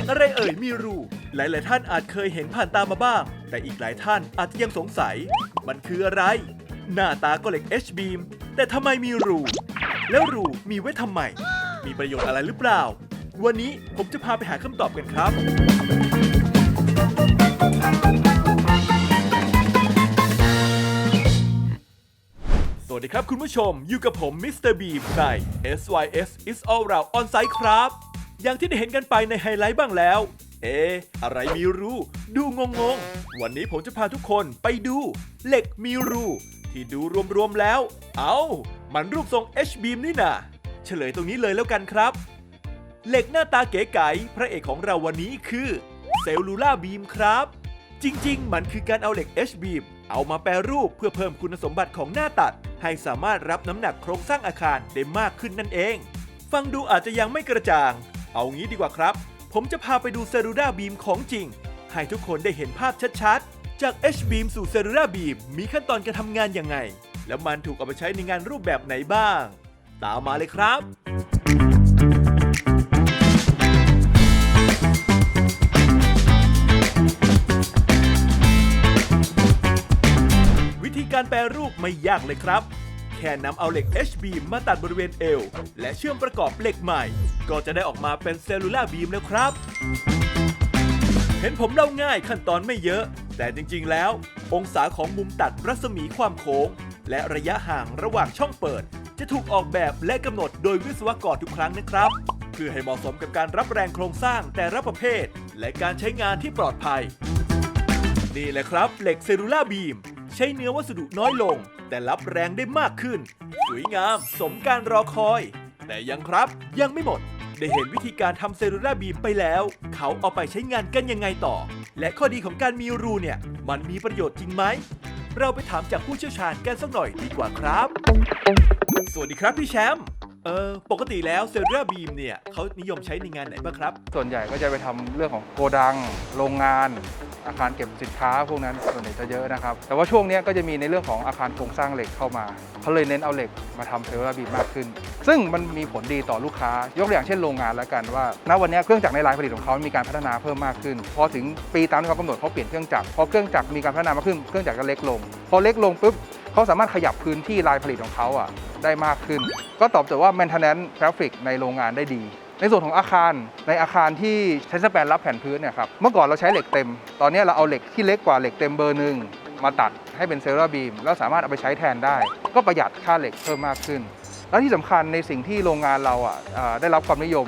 ็กอะไรเอ่ยมีรู หลาย ๆ ท่านอาจเคยเห็นผ่านตามาบ้าง แต่อีกหลายท่านอาจจะยังสงสัย มันคืออะไร หน้าตาก็เหล็ก H beam แต่ทำไมมีรู แล้วรูมีไว้ทำไม มีประโยชน์อะไรหรือเปล่า วันนี้ผมจะพาไปหาคำตอบกันครับสวัสดีครับคุณผู้ชม อยู่กับผมมิสเตอร์บีมใน SYS is all round on site ครับ อย่างที่ได้เห็นกันไปในไฮไลท์บ้างแล้ว เอ๊ะอะไรมีรูดูงงงๆวันนี้ผมจะพาทุกคนไปดู เหล็กมีรูที่ดูรวมๆแล้ว เอา้า มันรูปทรง H beam นี่นาเฉลยตรงนี้เลยแล้วกันครับ เหล็กหน้าตาเก๋ไก๋พระเอกของเราวันนี้คือเซลลูล่าบีมครับ จริงๆ มันคือการเอาเหล็ก H beam เอามาแปรรูปเพื่อเพิ่มคุณสมบัติของหน้าตัด ให้สามารถรับน้ำหนักโครงสร้างอาคารได้มากขึ้นนั่นเอง ฟังดูอาจจะยังไม่กระจ่าง เอางี้ดีกว่าครับ ผมจะพาไปดูเซลลูล่าบีมของจริง ให้ทุกคนได้เห็นภาพชัดๆ จาก H beam สู่เซลลูล่าบีมมีขั้นตอนการทำงานยังไง แล้วมันถูกเอาไปใช้ในงานรูปแบบไหนบ้าง ตามมาเลยครับวิธีการแปรรูปไม่ยากเลยครับ แค่นำเอาเหล็ก H beam มาตัดบริเวณเอว และเชื่อมประกอบเหล็กใหม่ ก็จะได้ออกมาเป็นเซลลูล่าบีมแล้วครับ เห็นผมเล่าง่ายขั้นตอนไม่เยอะ แต่จริงๆแล้ว องศาของมุมตัดรัศมีความโค้ง และระยะห่างระหว่างช่องเปิด จะถูกออกแบบและกำหนดโดยวิศวกรทุกครั้งนะครับ เพื่อให้เหมาะสมกับการรับแรงโครงสร้างแต่ละประเภท และการใช้งานที่ปลอดภัยนี่แหละครับ เหล็กเซลลูล่าบีม ใช้เนื้อวัสดุน้อยลง แต่รับแรงได้มากขึ้น สวยงามสมการรอคอย แต่ยังครับยังไม่หมด ได้เห็นวิธีการทำเซลลูล่าบีมไปแล้ว เขาเอาไปใช้งานกันยังไงต่อ และข้อดีของการมีรูเนี่ย มันมีประโยชน์จริงไหม เราไปถามจากผู้เชี่ยวชาญกันสักหน่อยดีกว่าครับ สวัสดีครับพี่แชมป์ เออปกติแล้วเซลลูล่าบีมเนี่ยเขานิยมใช้ในงานไหนบ้างครับ ส่วนใหญ่ก็จะไปทำเรื่องของโกดัง โรงงาน อาคารเก็บสินค้าพวกนั้นส่วนใหญ่จะเยอะนะครับ แต่ว่าช่วงเนี้ยก็จะมีในเรื่องของอาคารโครงสร้างเหล็กเข้ามาเขาเลยเน้นเอาเหล็กมาทำเซลลูลาร์บีมมากขึ้น ซึ่งมันมีผลดีต่อลูกค้า ยกตัวอย่างเช่นโรงงานแล้วกันว่าณวันเนี้ยเครื่องจักรในลายผลิตของเขามีการพัฒนาเพิ่มมากขึ้น พอถึงปีตามที่เขากำหนดเขาเปลี่ยนเครื่องจักรพอเครื่องจักรมีการพัฒนามากขึ้นเครื่องจักรก็เล็กลง พอเล็กลงปุ๊บ เขาสามารถขยับพื้นที่ลายผลิตของเขาอะได้มากขึ้น ก็ตอบโจทย์ว่า maintenance traffic ในโรงงานได้ดี ในส่วนของอาคารในอาคารที่ใช้สแปนรับแผ่นพื้นเนี่ยครับเมื่อก่อนเราใช้เหล็กเต็ม ตอนนี้เราเอาเหล็กที่เล็กกว่าเหล็กเต็มเบอร์หนึ่งมาตัดให้เป็นเซลล์บีมแล้วสามารถเอาไปใช้แทนได้ ก็ประหยัดค่าเหล็กเพิ่มมากขึ้น และที่สำคัญในสิ่งที่โรงงานเราอะอ่าได้รับความนิยม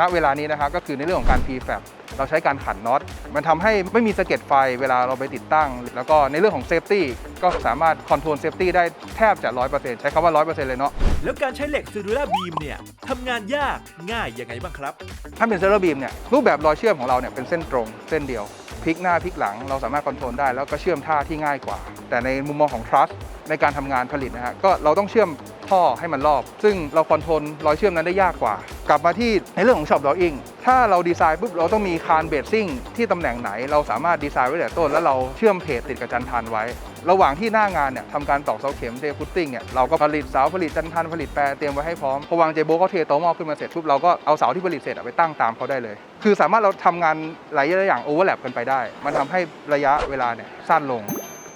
ณเวลานี้นะครับก็คือในเรื่องของการ prefab เราใช้การขันน็อต มันทำให้ไม่มีสะเก็ดไฟเวลาเราไปติดตั้ง แล้วก็ในเรื่องของเซฟตี้ก็สามารถคอนโทรลเซฟตี้ได้แทบจะ 100%ใช้คำว่า 100%เลยเนาะ แล้วการใช้เหล็กเซลลูล่าบีมเนี่ยทำงานยากง่ายยังไงบ้างครับ ถ้าเป็นเซลล์บีมเนี่ยรูปแบบรอยเชื่อมของเราเนี่ยเป็นเส้นตรงเส้นเดียวพลิกหน้าพลิกหลังเราสามารถคอนโทรลได้แล้วก็เชื่อมท่าที่ง่ายกว่า แต่ในมุมมองของ trust ในการทำงานผลิตนะฮะก็เราต้องเชื่อม ท่อให้มันรอบ ซึ่งเราคอนโทรลรอยเชื่อมนั้นได้ยากกว่า กลับมาที่ในเรื่องของ shop drawing ถ้าเราดีไซน์ปุ๊บเราต้องมีคานเบสซิ่งที่ตำแหน่งไหน เราสามารถดีไซน์ไว้แต่ต้น แล้วเราเชื่อมเพจติดกับจันทานไว้ ระหว่างที่หน้างานเนี่ยทำการตอกเสาเข็มเทฟุตติ้งเนี่ยเราก็ผลิตเสาผลิตจันทานผลิตแปรเตรียมไว้ให้พร้อมพอวางเจโบก็เทโตมอขึ้นมาเสร็จปุ๊บเราก็เอาเสาที่ผลิตเสร็จไปตั้งตามเขาได้เลย คือสามารถเราทำงานหลายอย่างโอเวอร์แลปกันไปได้ มันทำให้ระยะเวลาเนี่ยสั้นลง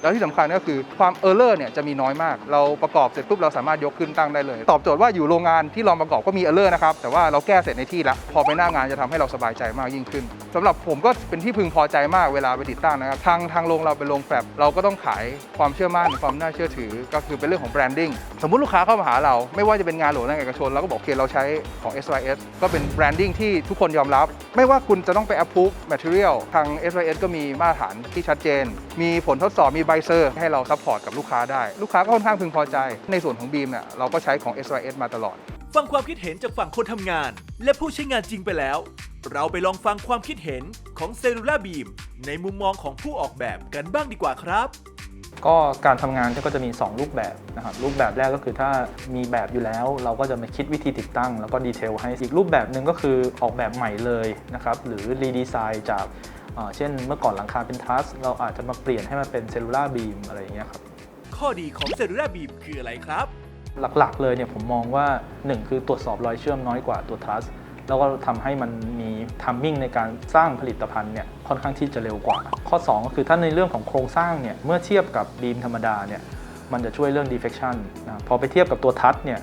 แล้วที่สำคัญก็คือความเออร์เลอร์เนี่ยจะมีน้อยมาก เราประกอบเสร็จปุ๊บเราสามารถยกขึ้นตั้งได้เลย ตอบโจทย์ว่าอยู่โรงงานที่ลองประกอบก็มีเออร์เลอร์นะครับ แต่ว่าเราแก้เสร็จในที่ล้วพอไปหน้างานจะทำให้เราสบายใจมากยิ่งขึ้นสำหรับผมก็เป็นที่พึงพอใจมากเวลาไปติดตั้งนะครับ ทางทางโรงเราเป็นโรงแฟบเราก็ต้องขายความเชื่อมั่นความน่าเชื่อถือ ก็คือเป็นเรื่องของแบรนดิ้ง สมมุติลูกค้าเข้ามาหาเรา ไม่ว่าจะเป็นงานหลวงงานเอกชนเราก็บอกโอเคเราใช้ของ SYS ก็เป็นแบรนดิ้งที่ทุกคนยอมรับ ไม่ว่าคุณจะต้องไป approve material ทาง SYS ก็มีมาตรฐานที่ชัดเจน มีผลทดสอบมีใบเซอร์ให้เราซัพพอร์ตกับลูกค้าได้ ลูกค้าก็ค่อนข้างพึงพอใจ ในส่วนของบีมเนี่ยเราก็ใช้ของ SYS มาตลอด ฟังความคิดเห็นจากฝั่งคนทำงาน และผู้ใช้งานจริงไปแล้ว เราไปลองฟังความคิดเห็นของเซลลูล่าบีมในมุมมองของผู้ออกแบบกันบ้างดีกว่าครับ ก็การทำงานก็จะมี 2 รูปแบบนะครับรูปแบบแรกก็คือถ้ามีแบบอยู่แล้ว เราก็จะมาคิดวิธีติดตั้ง แล้วก็ดีเทลให้อีกรูปแบบหนึ่งก็คือออกแบบใหม่เลยนะครับหรือรีดีไซน์จาก เอ่อเช่นเมื่อก่อนหลังคาเป็นทรัสเราอาจจะมาเปลี่ยนให้มันเป็นเซลลูล่าบีมอะไรอย่างเงี้ยครับ ข้อดีของเซลลูล่าบีมคืออะไรครับ หลักๆเลยเนี่ยผมมองว่า 1 คือตรวจสอบรอยเชื่อมน้อยกว่าตัวทรัสแล้วก็ทำให้มันมีทัมมิ่งในการสร้างผลิตภัณฑ์เนี่ยค่อนข้างที่จะเร็วกว่า ข้อ 2 ก็คือถ้าในเรื่องของโครงสร้างเนี่ยเมื่อเทียบกับบีมธรรมดาเนี่ยมันจะช่วยเรื่อง deflection นะพอไปเทียบกับตัวทัชเนี่ย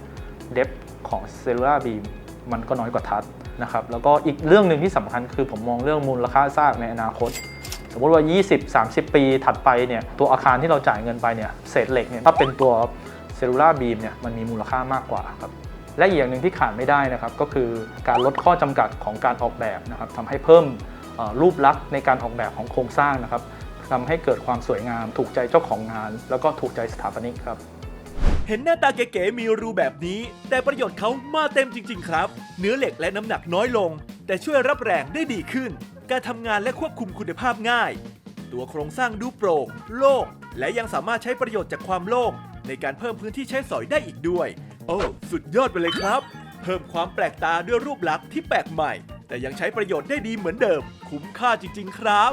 เดฟของ cellular beam มันก็น้อยกว่าทัชนะครับแล้วก็อีกเรื่องหนึ่งที่สำคัญคือผมมองเรื่องมูลค่าซากในอนาคต สมมติว่า 20-30 ปีถัดไปเนี่ยตัวอาคารที่เราจ่ายเงินไปเนี่ยเศษเหล็กเนี่ยถ้าเป็นตัว cellular beam เนี่ยมันมีมูลค่ามากกว่าครับและอีกอย่างหนึ่งที่ขาดไม่ได้นะครับก็คือการลดข้อจำกัดของการออกแบบนะครับทำให้เพิ่มรูปลักษณ์ในการออกแบบของโครงสร้างนะครับทำให้เกิดความสวยงาม ถูกใจเจ้าของงาน แล้วก็ถูกใจสถาปนิกครับ เห็นหน้าตาเก๋ๆมีรูแบบนี้ แต่ประโยชน์เขามาเต็มจริง ๆ ครับ เนื้อเหล็กและน้ำหนักน้อยลง แต่ช่วยรับแรงได้ดีขึ้น การทำงานและควบคุมคุณภาพง่าย ตัวโครงสร้างดูโปร่งโล่งและยังสามารถใช้ประโยชน์จากความโล่งในการเพิ่มพื้นที่ใช้สอยได้อีกด้วย โอ้สุดยอดไปเลยครับ เพิ่มความแปลกตาด้วยรูปลักษณ์ที่แปลกใหม่ แต่ยังใช้ประโยชน์ได้ดีเหมือนเดิม คุ้มค่าจริง ๆ ครับ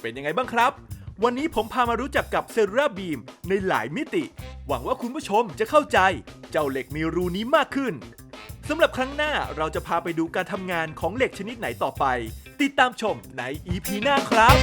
เป็นยังไงบ้างครับ วันนี้ผมพามารู้จักกับเซราบีมในหลายมิติ หวังว่าคุณผู้ชมจะเข้าใจ เจ้าเหล็กมีรูนี้มากขึ้นสำหรับครั้งหน้าเราจะพาไปดูการทำงานของเหล็กชนิดไหนต่อไป ติดตามชมใน EP หน้าครับ